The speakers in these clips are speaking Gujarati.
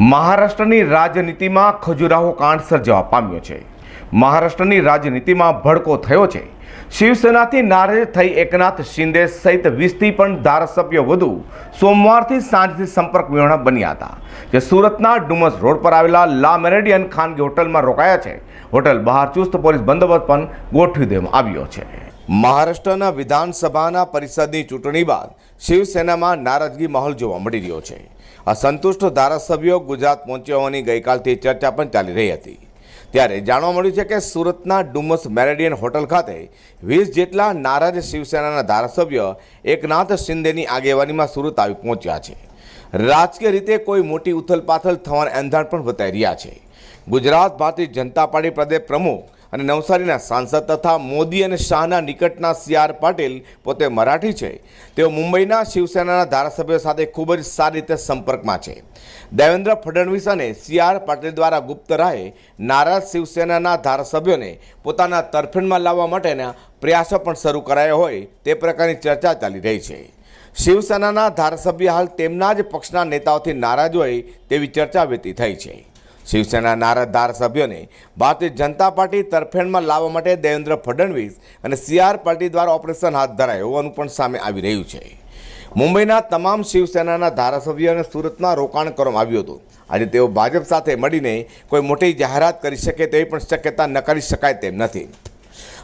મહારાષ્ટ્રની રાજનીતિમાં ખજુરાહો કાંડ સર્જવા પામ્યો છે. મહારાષ્ટ્રની રાજનીતિમાં ભડકો થયો છે. શિવસેનાથી નારાજ થઈ એકનાથ શિંદે સહિત વીસથી પણ ધારાસભ્યો વધુ સોમવારથી સાંજથી સંપર્ક વિહોણા બન્યા હતા, જે સુરતના ડુમસ રોડ પર આવેલા લા મેરેડિયન ખાનગી હોટલમાં રોકાયા છે. હોટલ બહાર ચુસ્ત પોલીસ બંદોબસ્ત પણ ગોઠવી દેવામાં આવ્યો છે. મહારાષ્ટ્રના વિધાનસભાના પરિષદની ચૂંટણી બાદ શિવસેનામાં નારાજગી માહોલ જોવા મળી રહ્યો છે. અસંતુષ્ટ ધારાસભ્યો ગુજરાત પહોંચ્યા હોવાની ગઈકાલથી ચર્ચા પણ ચાલી રહી હતી. ત્યારે જાણવા મળ્યું છે કે સુરતના ડુમસ મેરેડિયન હોટલ ખાતે વીસ જેટલા નારાજ શિવસેનાના ધારાસભ્ય એકનાથ શિંદેની આગેવાનીમાં સુરત આવી પહોંચ્યા છે. રાજકીય રીતે કોઈ મોટી ઉથલપાથલ થવાના એંધાણ પણ બતાવી રહ્યા છે. ગુજરાત ભારતીય જનતા પાર્ટી પ્રદેશ પ્રમુખ અને નવસારીના સાંસદ તથા મોદી અને શાહના નિકટના સી આર પાટીલ પોતે મરાઠી છે. તેઓ મુંબઈના શિવસેનાના ધારાસભ્યો સાથે ખૂબ જ સારી રીતે સંપર્કમાં છે. દેવેન્દ્ર ફડણવીસ અને સી આર પાટીલ દ્વારા ગુપ્ત રાહે નારાજ શિવસેનાના ધારાસભ્યોને પોતાના તરફેણમાં લાવવા માટેના પ્રયાસો પણ શરૂ કરાયા હોય તે પ્રકારની ચર્ચા ચાલી રહી છે. શિવસેનાના ધારાસભ્ય હાલ તેમના જ પક્ષના નેતાઓથી નારાજ હોય તેવી ચર્ચા વ્યતી થઈ છે. શિવસેના નારદ ધારાસભ્યોને ભારતીય જનતા પાર્ટી તરફેણમાં લાવવા માટે દેવેન્દ્ર ફડણવીસ અને સીઆર પાર્ટી દ્વારા ઓપરેશન હાથ ધરાય હોવાનું પણ સામે આવી રહ્યું છે. મુંબઈના તમામ શિવસેનાના ધારાસભ્યોને સુરતમાં રોકાણ કરવામાં આવ્યું હતું. આજે તેઓ ભાજપ સાથે મળીને કોઈ મોટી જાહેરાત કરી શકે તેવી પણ શક્યતા નકારી શકાય તેમ નથી.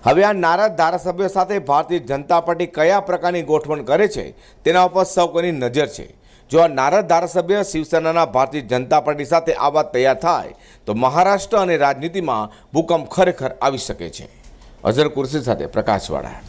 હવે આ નારાજ ધારાસભ્યો સાથે ભારતીય જનતા પાર્ટી કયા પ્રકારની ગોઠવણ કરે છે તેના ઉપર સૌ કોઈની નજર છે. જો આ નારદ ધારાસભ્ય શિવસેનાના ભારતીય જનતા પાર્ટી સાથે આવવા તૈયાર થાય, તો મહારાષ્ટ્ર અને રાજનીતિમાં ભૂકંપ ખરેખર આવી શકે છે. અઝર કુર્સી સાથે પ્રકાશવાળા.